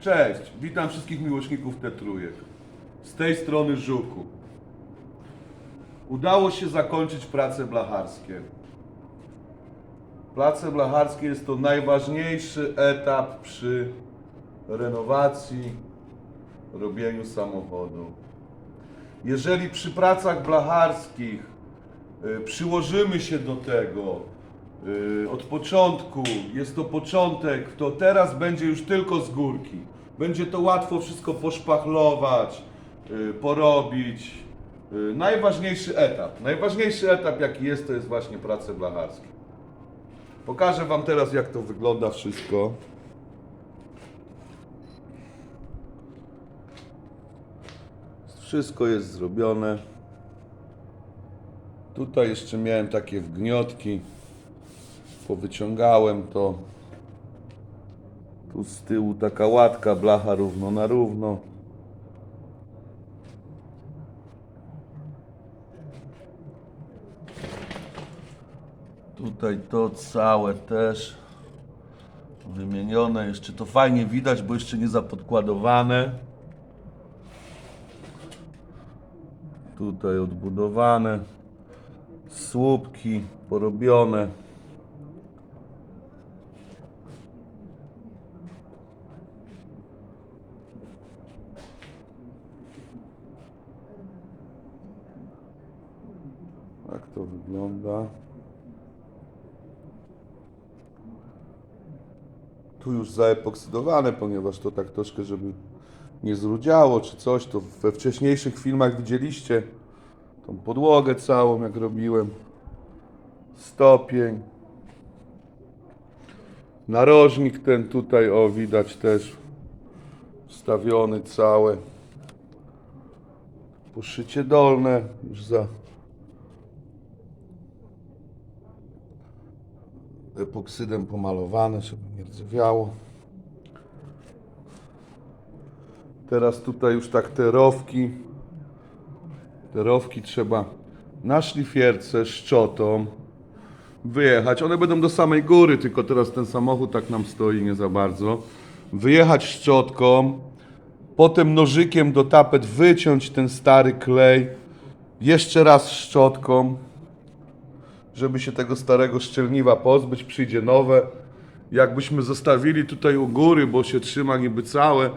Cześć, witam wszystkich miłośników T-trójek. Z tej strony Żuku. Udało się zakończyć prace blacharskie. Prace blacharskie jest to najważniejszy etap przy renowacji, robieniu samochodu. Jeżeli przy pracach blacharskich y, przyłożymy się do tego y, od początku, jest to początek, to teraz będzie już tylko z górki. Będzie to łatwo wszystko poszpachlować, y, porobić. Y, Najważniejszy etap, najważniejszy etap jaki jest, to jest właśnie prace blacharskie. Pokażę Wam teraz jak to wygląda wszystko. Wszystko jest zrobione. Tutaj jeszcze miałem takie wgniotki. Powyciągałem to. Tu z tyłu taka łatka, blacha równo na równo. Tutaj to całe też wymienione. Jeszcze to fajnie widać, bo jeszcze nie zapodkładowane. Tutaj odbudowane. Słupki porobione. Wygląda. Tu już zaepoksydowane, ponieważ to tak troszkę, żeby nie zrudziało czy coś, to we wcześniejszych filmach widzieliście tą podłogę całą, jak robiłem. Stopień. Narożnik ten tutaj, o widać też wstawiony całe. Poszycie dolne już za epoksydem pomalowane, żeby nie rdzewiało. Teraz tutaj już tak te rowki. Te rowki trzeba na szlifierce szczotą wyjechać. One będą do samej góry, tylko teraz ten samochód tak nam stoi nie za bardzo. Wyjechać szczotką, potem nożykiem do tapet wyciąć ten stary klej, jeszcze raz szczotką, żeby się tego starego szczelniwa pozbyć, przyjdzie nowe. Jakbyśmy zostawili tutaj u góry, bo się trzyma niby całe,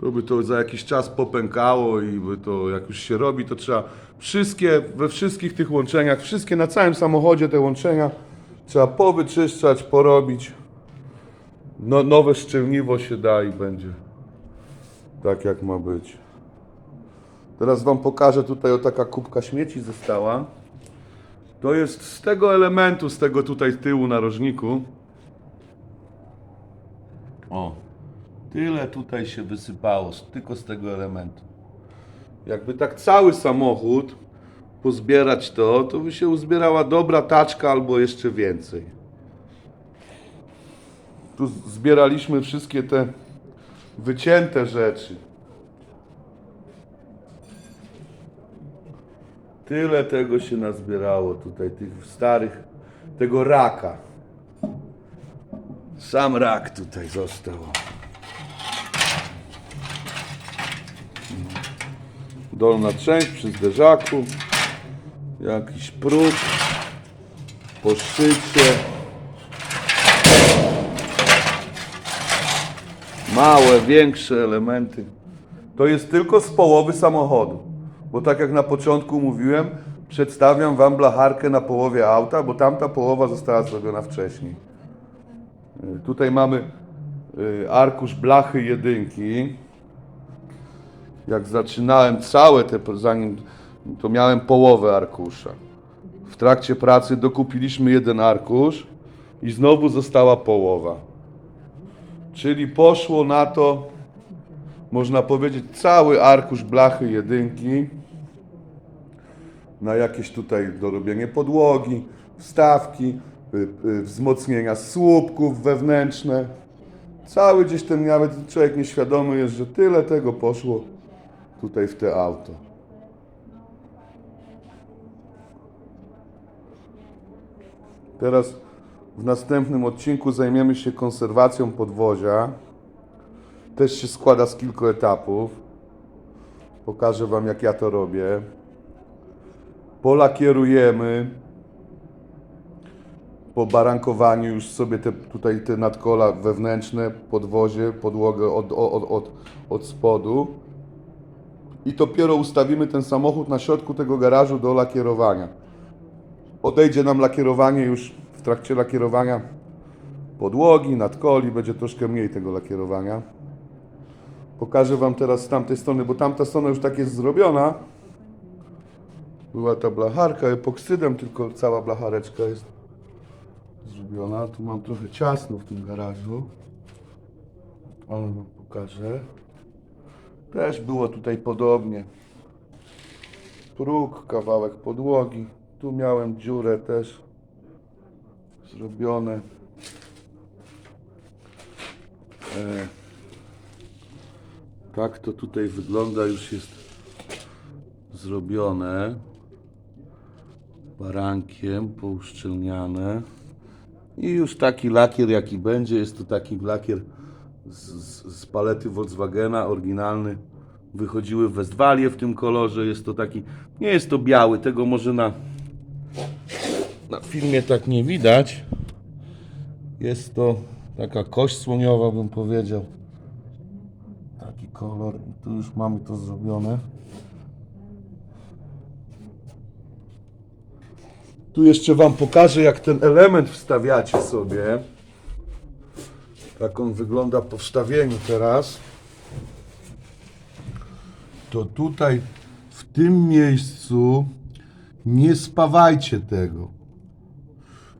to by to za jakiś czas popękało i by to jak już się robi, to trzeba wszystkie, we wszystkich tych łączeniach, wszystkie na całym samochodzie te łączenia trzeba powyczyszczać, porobić. No, nowe szczelniwo się da i będzie tak jak ma być. Teraz Wam pokażę tutaj o taka kubka śmieci została. To jest z tego elementu, z tego tutaj tyłu narożniku. O, tyle tutaj się wysypało, tylko z tego elementu. Jakby tak cały samochód pozbierać to, to by się uzbierała dobra taczka albo jeszcze więcej. Tu zbieraliśmy wszystkie te wycięte rzeczy. Tyle tego się nazbierało tutaj, tych starych, tego raka. Sam rak tutaj został. Dolna część przy zderzaku. Jakiś próg. Poszycie. Małe, większe elementy. To jest tylko z połowy samochodu. Bo tak jak na początku mówiłem, przedstawiam Wam blacharkę na połowie auta, bo tamta połowa została zrobiona wcześniej. Y, Tutaj mamy y, arkusz blachy jedynki. Jak zaczynałem całe te, zanim to miałem połowę arkusza. W trakcie pracy dokupiliśmy jeden arkusz i znowu została połowa. Czyli poszło na to, można powiedzieć, cały arkusz blachy jedynki na jakieś tutaj dorobienie podłogi, wstawki, y, y, wzmocnienia słupków wewnętrzne. Cały gdzieś ten nawet człowiek nieświadomy jest, że tyle tego poszło tutaj w te auto. Teraz w następnym odcinku zajmiemy się konserwacją podwozia. też się składa z kilku etapów. Pokażę Wam, jak ja to robię. Polakierujemy. Po barankowaniu już sobie te, tutaj te nadkola wewnętrzne, podwozie, podłogę od, od, od, od spodu. I dopiero ustawimy ten samochód na środku tego garażu do lakierowania. Odejdzie nam lakierowanie już w trakcie lakierowania podłogi, nadkoli, będzie troszkę mniej tego lakierowania. Pokażę Wam teraz z tamtej strony, bo tamta strona już tak jest zrobiona. Była ta blacharka epoksydem, tylko cała blachareczka jest zrobiona. Tu mam trochę ciasno w tym garażu, ale Wam pokażę. Też było tutaj podobnie. Próg, kawałek podłogi. Tu miałem dziurę też zrobione. E, tak to tutaj wygląda, już jest zrobione. Barankiem pouszczelniane. I już taki lakier jaki będzie, jest to taki lakier z, z, palety Volkswagena, oryginalny. Wychodziły w Westfalie w tym kolorze, jest to taki, nie jest to biały, tego może na, na filmie tak nie widać. Jest to taka kość słoniowa, bym powiedział. Taki kolor i tu już mamy to zrobione. Tu jeszcze Wam pokażę, jak ten element wstawiacie sobie. Tak on wygląda po wstawieniu teraz. To tutaj, w tym miejscu, nie spawajcie tego.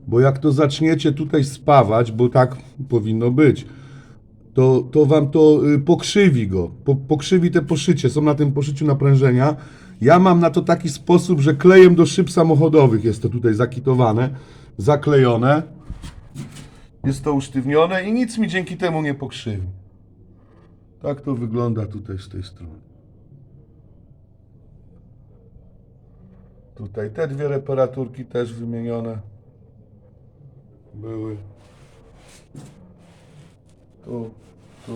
Bo jak to zaczniecie tutaj spawać, bo tak powinno być, to, to wam to y, pokrzywi go. Po, pokrzywi te poszycie. Są na tym poszyciu naprężenia. Ja mam na to taki sposób, że klejem do szyb samochodowych jest to tutaj zakitowane, zaklejone. Jest to usztywnione i nic mi dzięki temu nie pokrzywi. Tak to wygląda tutaj z tej strony. Tutaj te dwie reparaturki też wymienione były. Tu, tu.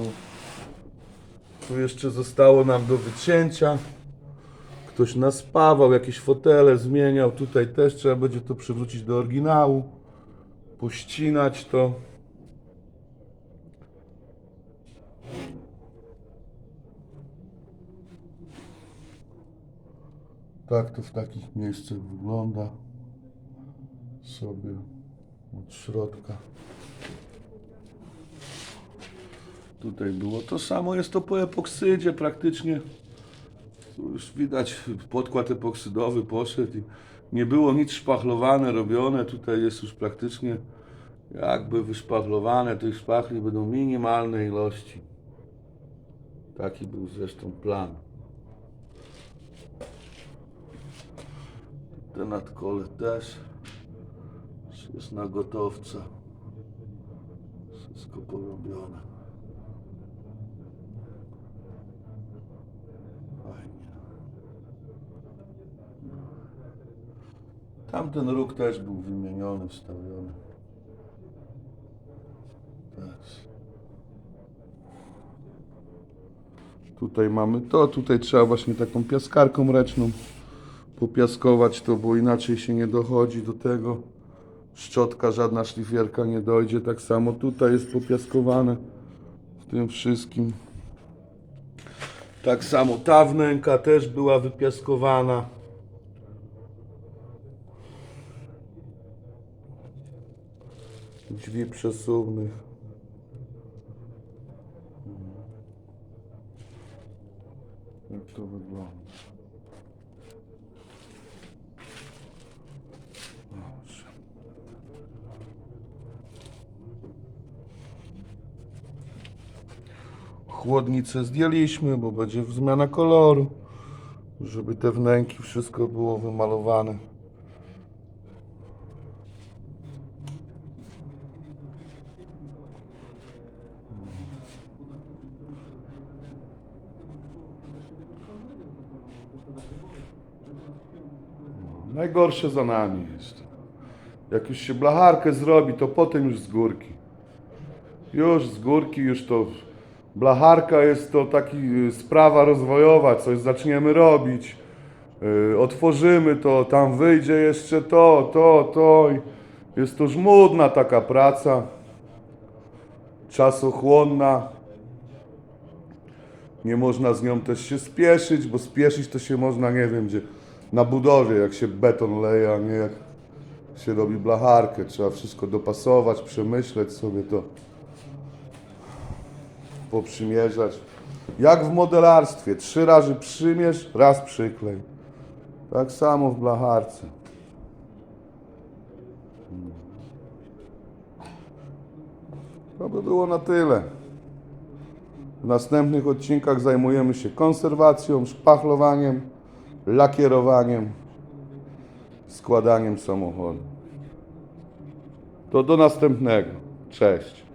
Tu jeszcze zostało nam do wycięcia. Ktoś naspawał, jakieś fotele zmieniał. Tutaj też trzeba będzie to przywrócić do oryginału. Pościnać to. Tak to w takich miejscach wygląda sobie od środka. Tutaj było to samo, jest to po epoksydzie praktycznie. Już widać podkład epoksydowy poszedł i nie było nic szpachlowane, robione. Tutaj jest już praktycznie jakby wyszpachlowane. Tych szpachli będą minimalne ilości. Taki był zresztą plan. Te nadkole też jest na gotowca. Wszystko porobione. Fajnie. Tamten róg też był wymieniony, wstawiony. Też. Tutaj mamy to, tutaj trzeba właśnie taką piaskarką ręczną popiaskować to, bo inaczej się nie dochodzi do tego. Szczotka, żadna szlifierka nie dojdzie. Tak samo tutaj jest popiaskowane w tym wszystkim. Tak samo ta wnęka też była wypiaskowana. Drzwi przesuwnych. Jak to wygląda? Chłodnicę zdjęliśmy, bo będzie zmiana koloru, żeby te wnęki wszystko było wymalowane. Najgorsze za nami jest. Jak już się blacharkę zrobi, to potem już z górki. Już z górki, już to Blacharka jest to taki y, sprawa rozwojowa, coś zaczniemy robić. y, Otworzymy to, tam wyjdzie jeszcze to, to, to. Jest to żmudna taka praca. Czasochłonna. Nie można z nią też się spieszyć, bo spieszyć to się można, nie wiem gdzie, na budowie, jak się beton leje, a nie jak się robi blacharkę. Trzeba wszystko dopasować, przemyśleć sobie to, poprzymierzać. Jak w modelarstwie, trzy razy przymierz, raz przyklej. Tak samo w blacharce. To by było na tyle. W następnych odcinkach zajmujemy się konserwacją, szpachlowaniem, lakierowaniem, składaniem samochodu. To do następnego. Cześć.